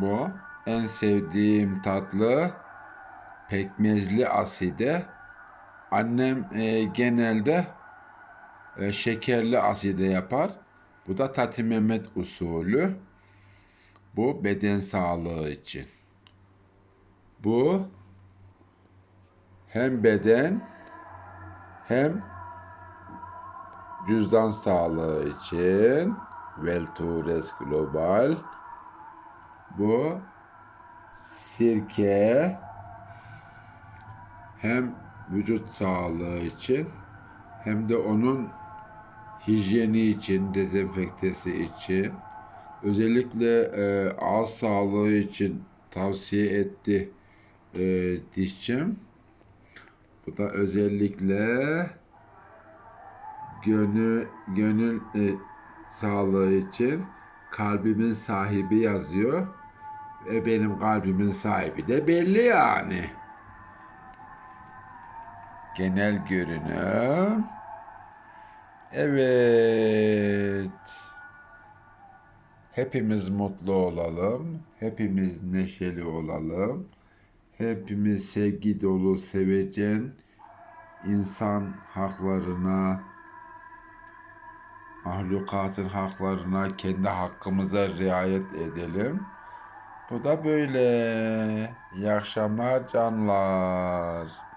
Bu en sevdiğim tatlı pekmezli aside. Annem e, genelde e, şekerli aside yapar. Bu da Tati Mehmet usulü. Bu beden sağlığı için. Bu hem beden hem cüzdan sağlığı için Veltures Global bu sirke hem vücut sağlığı için hem de onun hijyeni için, dezenfektesi için özellikle e, ağız sağlığı için tavsiye etti e, dişçim. Bu da özellikle gönül gönül e, sağlığı için kalbimin sahibi yazıyor. Ve benim kalbimin sahibi de belli yani. Genel görünüm. Evet. Hepimiz mutlu olalım. Hepimiz neşeli olalım. Hepimiz sevgi dolu, sevecen insan haklarına, mahlukatın haklarına, kendi hakkımıza riayet edelim. Bu da böyle. İyi akşamlar canlar.